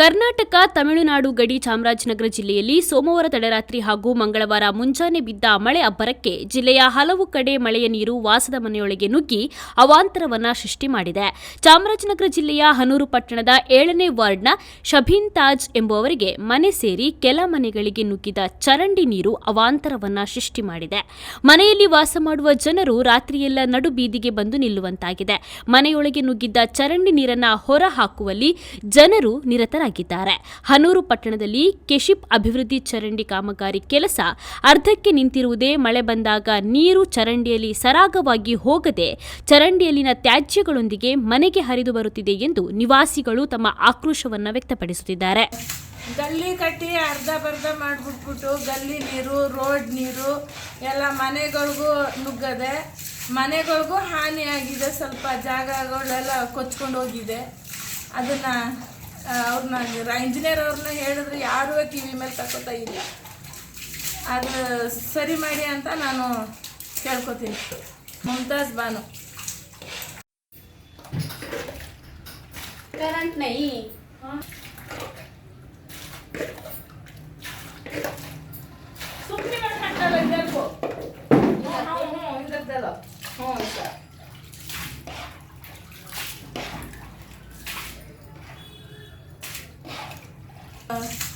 ಕರ್ನಾಟಕ, ತಮಿಳುನಾಡು, ಗಡಿ, ಚಾಮರಾಜನಗರ ಜಿಲ್ಲೆಯಲ್ಲಿ ಸೋಮವಾರ ತಡರಾತ್ರಿ ಹಾಗೂ ಮಂಗಳವಾರ ಮುಂಜಾನೆ ಬಿದ್ದ ಮಳೆ ಅಬ್ಬರಕ್ಕೆ ಜಿಲ್ಲೆಯ ಹಲವು ಕಡೆ ಮಳೆಯ ನೀರು ವಾಸದ ಮನೆಯೊಳಗೆ ನುಗ್ಗಿ ಅವಾಂತರವನ್ನ ಸೃಷ್ಟಿ ಮಾಡಿದೆ. ಚಾಮರಾಜನಗರ ಜಿಲ್ಲೆಯ ಹನೂರು ಪಟ್ಟಣದ ಏಳನೇ ವಾರ್ಡ್ನ ಶಬೀನ್ ತಾಜ್ ಎಂಬುವವರಿಗೆ ಮನೆ ಸೇರಿ ಕೆಲ ಮನೆಗಳಿಗೆ ನುಗ್ಗಿದ ಚರಂಡಿ ನೀರು ಅವಾಂತರವನ್ನ ಸೃಷ್ಟಿ ಮಾಡಿದೆ. ಮನೆಯಲ್ಲಿ ವಾಸ ಮಾಡುವ ಜನರು ರಾತ್ರಿಯೆಲ್ಲ ನಡು ಬೀದಿಗೆ ಬಂದು ನಿಲ್ಲುವಂತಾಗಿದೆ. ಮನೆಯೊಳಗೆ ನುಗ್ಗಿದ್ದ ಚರಂಡಿ ನೀರನ್ನ ಹೊರ ಹಾಕುವಲ್ಲಿ ಜನರು ನಿರತರಾಗಿದ್ದಾರೆ. ಹನೂರು ಪಟ್ಟಣದಲ್ಲಿ ಕೆಶಿಪ್ ಅಭಿವೃದ್ಧಿ ಚರಂಡಿ ಕಾಮಗಾರಿ ಕೆಲಸ, ಅರ್ಧಕ್ಕೆ ನಿಂತಿರುವುದೇ ಮಳೆ ಬಂದಾಗ ನೀರು ಚರಂಡಿಯಲ್ಲಿ ಸರಾಗವಾಗಿ ಹೋಗದೆ ಚರಂಡಿಯಲ್ಲಿನ ತ್ಯಾಜ್ಯಗಳೊಂದಿಗೆ ಮನೆಗೆ ಹರಿದು ಬರುತ್ತಿದೆ ಎಂದು ನಿವಾಸಿಗಳು ತಮ್ಮ ಆಕ್ರೋಶವನ್ನು ವ್ಯಕ್ತಪಡಿಸುತ್ತಿದ್ದಾರೆ. ಗಲ್ಲಿ ಕಟ್ಟಿ ಅರ್ಧ ಬರ್ಧ ಮಾಡಿಬಿಟ್ಬಿಟ್ಟು ಗಲ್ಲಿ ನೀರು, ರೋಡ್ ನೀರು ಎಲ್ಲ ಮನೆಗಳಿಗೂ ನುಗ್ಗದೆ, ಮನೆಗಳಿಗೂ ಹಾನಿಯಾಗಿದೆ. ಸ್ವಲ್ಪ ಜಾಗಗಳೆಲ್ಲ ಕೊಚ್ಕೊಂಡು ಹೋಗಿದೆ ಅದನ್ನು ಅವ್ರನ್ನ ಇಂಜಿನಿಯರ್ ಅವ್ರನ್ನ ಹೇಳಿದ್ರೆ ಯಾರೂ ವಿ ಮೇಲೆ ತಗೋತಾ ಇಲ್ಲ. ಅದು ಸರಿ ಮಾಡಿ ಅಂತ ನಾನು ಕೇಳ್ಕೊತೀನಿ. ಮುಮ್ತಾಜ್ ಬಾನು. ಕರೆಂಟ್ ನೈ? ಸುಮ್ಮನೆ ಮಾಡ್ಕೊಂಡಲ್ಲ ಹಿಂದಕ್ಕೋ ಹ್ಞೂ ಇದ್ದಲ್ಲ ಹ್ಞೂ ಸರ್. Uh.